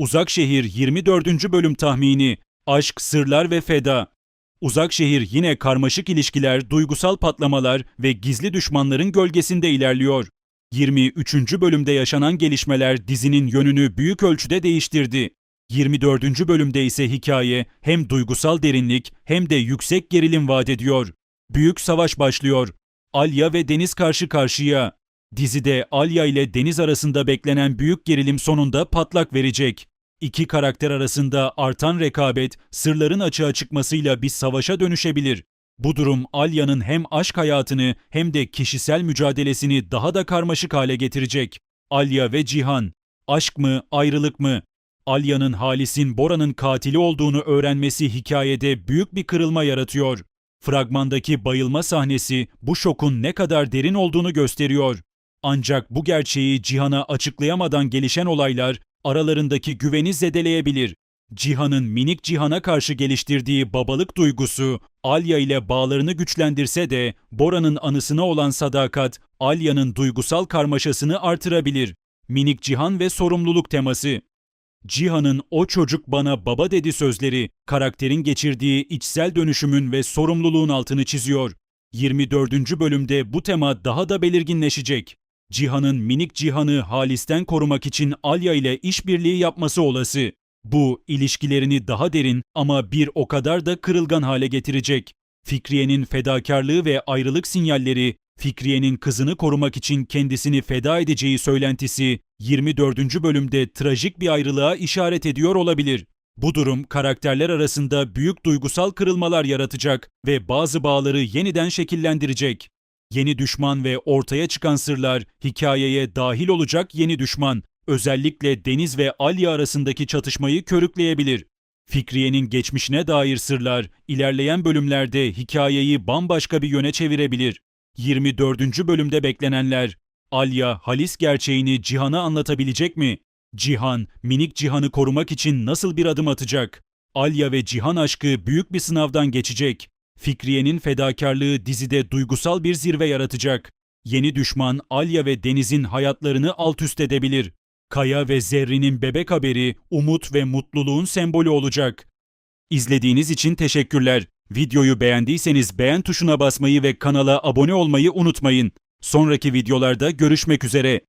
Uzakşehir 24. bölüm tahmini Aşk, Sırlar ve Feda Uzakşehir yine karmaşık ilişkiler, duygusal patlamalar ve gizli düşmanların gölgesinde ilerliyor. 23. bölümde yaşanan gelişmeler dizinin yönünü büyük ölçüde değiştirdi. 24. bölümde ise hikaye hem duygusal derinlik hem de yüksek gerilim vaat ediyor. Büyük savaş başlıyor. Alya ve Deniz karşı karşıya. Dizide Alya ile Deniz arasında beklenen büyük gerilim sonunda patlak verecek. İki karakter arasında artan rekabet, sırların açığa çıkmasıyla bir savaşa dönüşebilir. Bu durum Alya'nın hem aşk hayatını hem de kişisel mücadelesini daha da karmaşık hale getirecek. Alya ve Cihan. Aşk mı, ayrılık mı? Alya'nın Halis'in Bora'nın katili olduğunu öğrenmesi hikayede büyük bir kırılma yaratıyor. Fragmandaki bayılma sahnesi bu şokun ne kadar derin olduğunu gösteriyor. Ancak bu gerçeği Cihan'a açıklayamadan gelişen olaylar aralarındaki güveni zedeleyebilir. Cihan'ın minik Cihan'a karşı geliştirdiği babalık duygusu Alya ile bağlarını güçlendirse de Bora'nın anısına olan sadakat Alya'nın duygusal karmaşasını artırabilir. Minik Cihan ve sorumluluk teması Cihan'ın o çocuk bana baba dedi sözleri karakterin geçirdiği içsel dönüşümün ve sorumluluğun altını çiziyor. 24. bölümde bu tema daha da belirginleşecek. Cihan'ın minik Cihan'ı Halis'ten korumak için Alya ile işbirliği yapması olası. Bu ilişkilerini daha derin ama bir o kadar da kırılgan hale getirecek. Fikriye'nin fedakarlığı ve ayrılık sinyalleri, Fikriye'nin kızını korumak için kendisini feda edeceği söylentisi 24. bölümde trajik bir ayrılığa işaret ediyor olabilir. Bu durum karakterler arasında büyük duygusal kırılmalar yaratacak ve bazı bağları yeniden şekillendirecek. Yeni düşman ve ortaya çıkan sırlar hikayeye dahil olacak yeni düşman özellikle Deniz ve Alya arasındaki çatışmayı körükleyebilir. Fikriye'nin geçmişine dair sırlar ilerleyen bölümlerde hikayeyi bambaşka bir yöne çevirebilir. 24. bölümde beklenenler Alya, Halis gerçeğini Cihan'a anlatabilecek mi? Cihan, minik Cihan'ı korumak için nasıl bir adım atacak? Alya ve Cihan aşkı büyük bir sınavdan geçecek. Fikriye'nin fedakarlığı dizide duygusal bir zirve yaratacak. Yeni düşman Alya ve Deniz'in hayatlarını alt üst edebilir. Kaya ve Zerrin'in bebek haberi umut ve mutluluğun sembolü olacak. İzlediğiniz için teşekkürler. Videoyu beğendiyseniz beğen tuşuna basmayı ve kanala abone olmayı unutmayın. Sonraki videolarda görüşmek üzere.